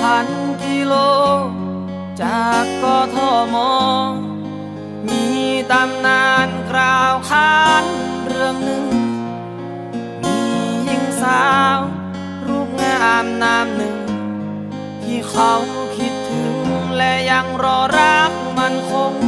พันกิโล จากกทม มีตำนานกล่าวขานเรื่องหนึ่ง มีหญิงสาว รูปงามนามหนึ่ง ที่เขาคิดถึงและยังรอรักมันคง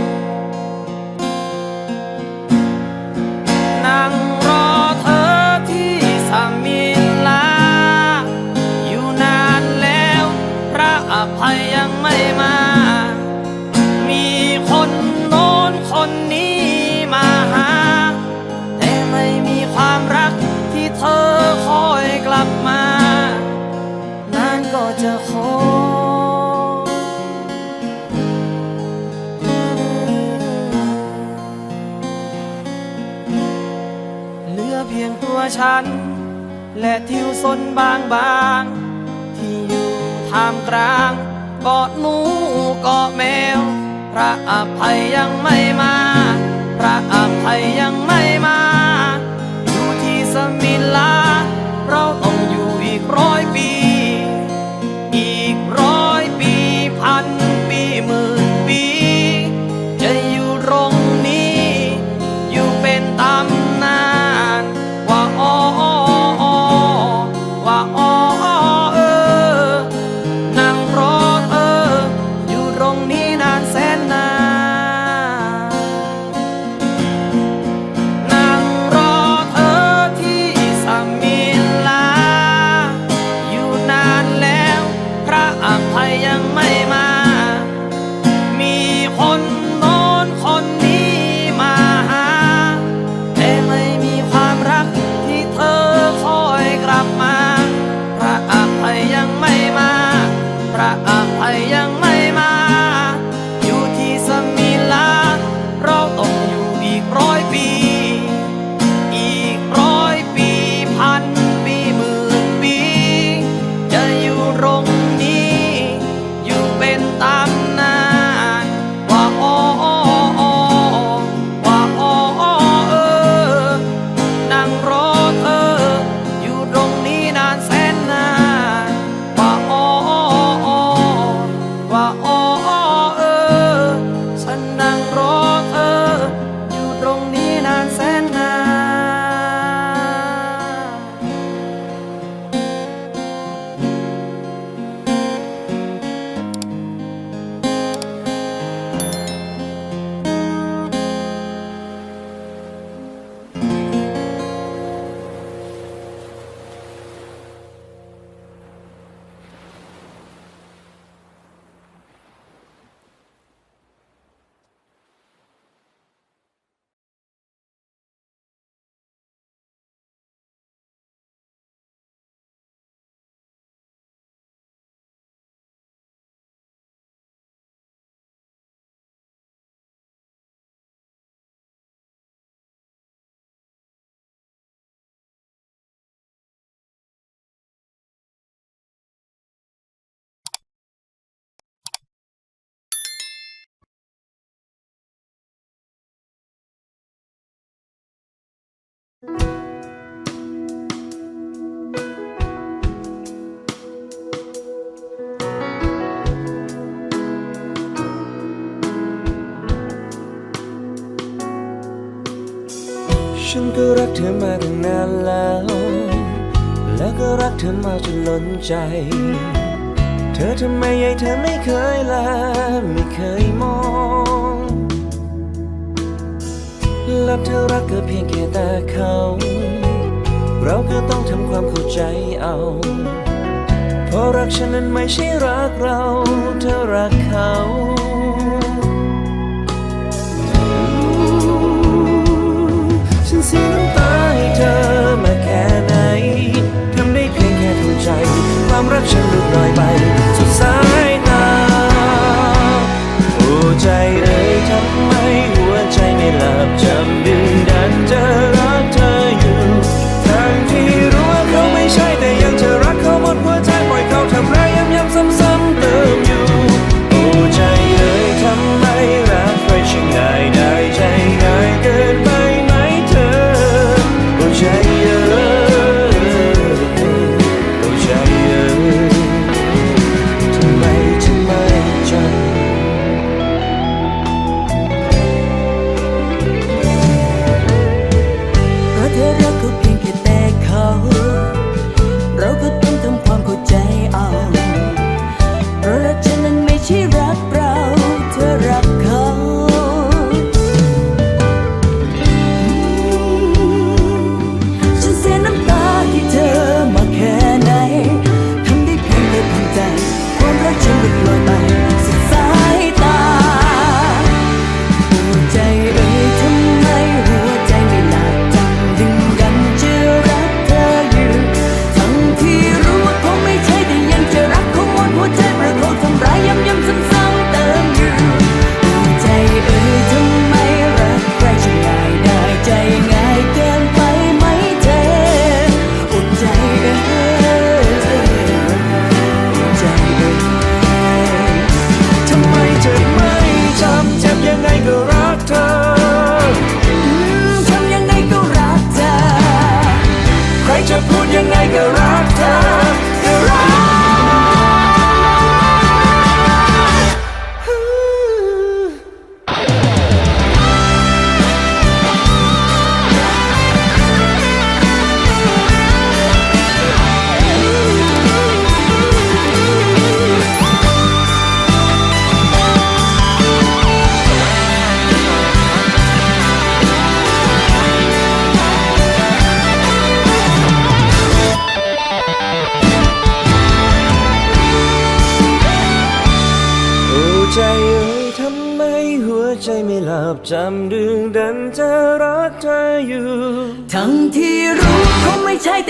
ฉัน และทิวสนบางบาง ที่อยู่ท่ามกลางกอดหนูเกาะแมว พระอภัยยังไม่มา พระอภัยยัง ฉันก็รักเธอมาตั้งนานแล้ว แล้วก็รักเธอมาจนล้นใจ เธอทำไมยายเธอไม่เคยลาไม่เคยมอง ลับเธอรักก็เพียงแค่แต่เขา เราก็ต้องทำความเข้าใจเอา เพราะรักฉันนั้นไม่ใช่รักเรา เธอรักเขา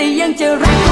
แต่ยังจะรัก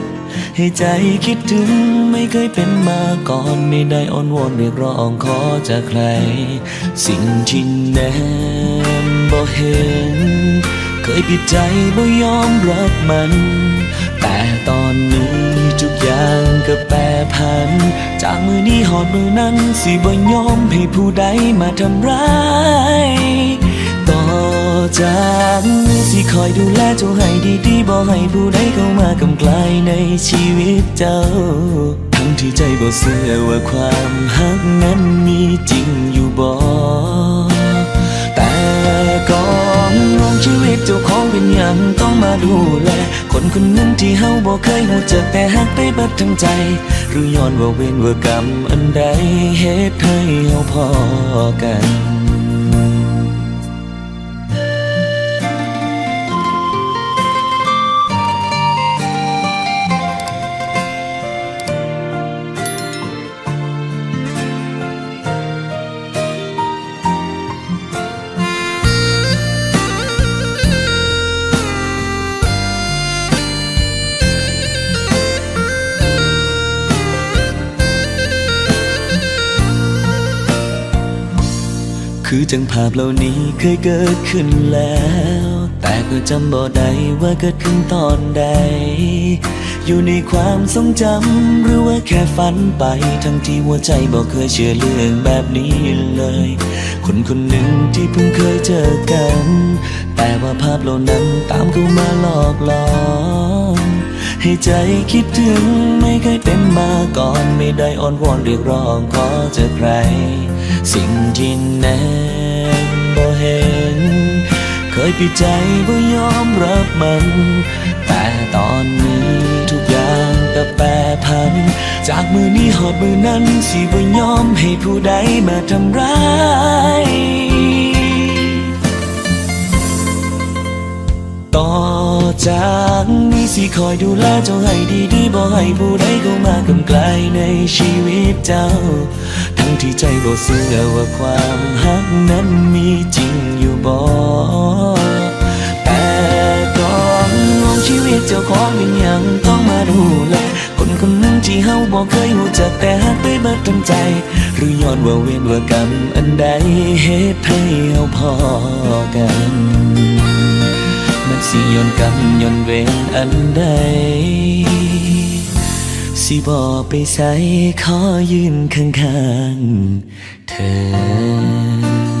ให้ใจคิดถึงไม่เคยเป็นมาก่อน ไม่ได้อ้อนวอนเรียกร้องขอจากใคร สิ่งที่แนมบ่เห็น เคยปิดใจบ่ยอมรับมัน แต่ตอนนี้ทุกอย่างก็แปรผัน จากมือนี้หอดมือนั้นสิบ่ยอมให้ผู้ใดมาทำร้าย จากนี้สิคอยดูแลเจ้าให้ดีๆบ่ให้ผู้ใดเข้ามากำกลายในชีวิตเจ้า ทั้งที่ใจบ่เชื่อว่าความหักนั้นมีจริงอยู่บ่แต่ก่อนลองชีวิตเจ้าของเป็นอย่างต้องมาดูแล คนคนนึ่งที่เฮาบ่เคยหูจักแต่หักไปเบิดทั้งใจ หรือย้อนว่าเวรว่ากรรมอันใดเหตุให้เฮาพอกัน คือจังภาพเหล่านี้เคยเกิดขึ้นแล้ว แต่ก็จำบ่ได้ว่าเกิดขึ้นตอนใด อยู่ในความทรงจำหรือว่าแค่ฝันไป ทั้งที่หัวใจบ่เคยเชื่อเรื่องแบบนี้เลย คนคนหนึ่งที่เพิ่งเคยเจอกัน แต่ว่าภาพเหล่านั้นตามเข้ามาหลอกหลอน ให้ใจคิดถึงไม่เคยเป็นมาก่อนไม่ได้อ้อนวอนเรียกร้องขอเจอใคร สิ่งที่แนบบ่เห็น เคยปิดใจบ่ยอมรับมัน แต่ตอนนี้ทุกอย่างก็แปรผัน จากมือนี้หอดมือนั้นสิบ่ยอมให้ผู้ใดมาทำร้าย จากนี้สิคอยดูแลเจ้าให้ดีๆบ่ให้ผู้ใดเข้ามากำไกลในชีวิตเจ้า ทั้งที่ใจบ่เชื่อว่าความหักนั้นมีจริงอยู่บ่แต่ก่อนมองชีวิตเจ้าของเป็นยังต้องมาดูแลคนคนหนึงที่เฮาบ่เคยรู้จักแต่หักไปเบิดทั้งใจ หรือย้อนว่าเวรว่ากรรมอันใดเหตุให้เฮาพอกัน สิย้อนกรรมย้อนเวรอันใด สิบอกไปใส่ขอยืนข้างๆเธอ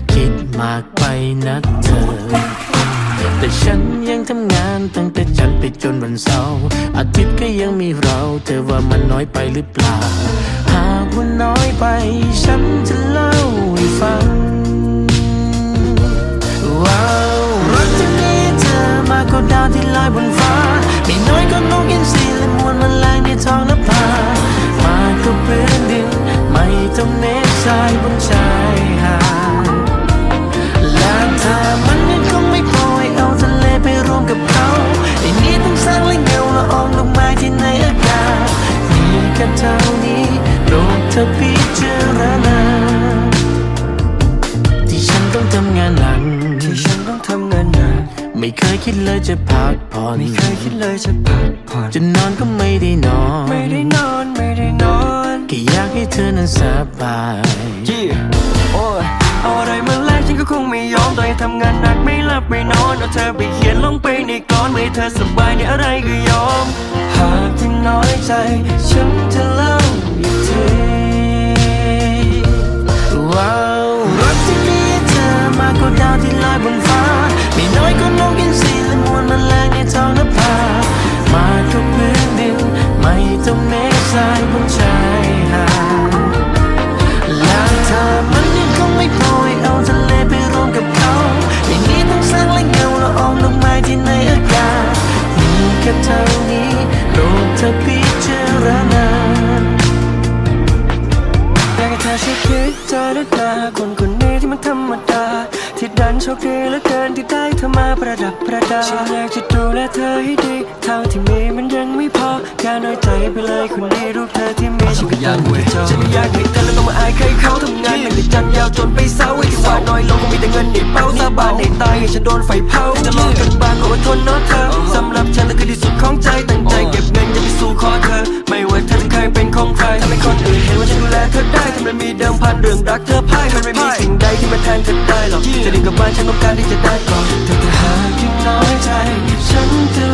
คิดมากไปนะเธอ แต่ฉันยังทำงานตั้งแต่จันทร์ไปจนวันเสาร์อาทิตย์ก็ยังมีเรา เธอว่ามันน้อยไปหรือเปล่า หากว่าน้อยไป ฉันจะเล่าให้ฟัง ว้าวรักที่มีเธอมากกว่าดาวที่ลอยบนฟ้า ไม่น้อยก็นกอินทรี คยคิดเลยจะพักผ่อนไม่เคยคิดเลยจะพักผ่อนจะนอนก็ไม่ได้นอน ไม่ได้นอนไม่ได้นอนแค่อยากให้เธอนั้นสบายยี่โอ้ยเอาอะไรมาแลกฉันก็คงไม่ยอมต่อให้ทำงานหนักไม่หลับไม่นอนเอาเธอไปเขียนลงไปในกลอนไม่ให้เธอสบายในอะไรก็ยอม หากที่น้อยใจ ฉันจะเล่าอีกทีว้าวรักที่มีเธอมากกว่าดาวที่ลอยบนฟ้า ไม่น้อยก็นกอินทรี และในท้องนภามากับพื้นดิน ไม่ต้องเมฆทรายบชายหาดแล้วเธอมันยังคงไม่พอเอาทะเลไปรวมกับเขาอย่นี้ต้องสร้างและงาละอองดอไม้ที่ในอากาศมีแค่เท่านี้ลกเธอพิจารณาอยากให้เธอช่วยคิดเธอได้ตาคน โชคดีเหลือเกินที่ได้เธอมาประดับประดาฉันอยากจะดูแลเธอให้ดีเท่าที่มีมันยังไม่พออย่าน้อยใจไปเลยคนนี้รูปเธอที่มีฉันก็ตั้งใจจองฉันไม่อยากให้เธอแล้วต้องมาอายใครเขาทำงานหนักแต่จันยาวจนไปเศร้าไอ้ที่ว่าน้อยลงก็มีแต่เงินในเป้าสาบานในตายให้ฉันโดนไฟเผาจะลองกันบ้างก็อดทนเนาะเธอสำหรับฉันแล้วคือที่สุดของใจ อได้ทำไมมีเดิมพันเรื่องรักเธอพ่ายมันไม่มีสิ่งใดที่มาแทนเธอได้หรอกจะดีกับบ้านฉันต้องการที่จะได้ก่อนเธอจะหากยังน้อยใจ ฉันจะ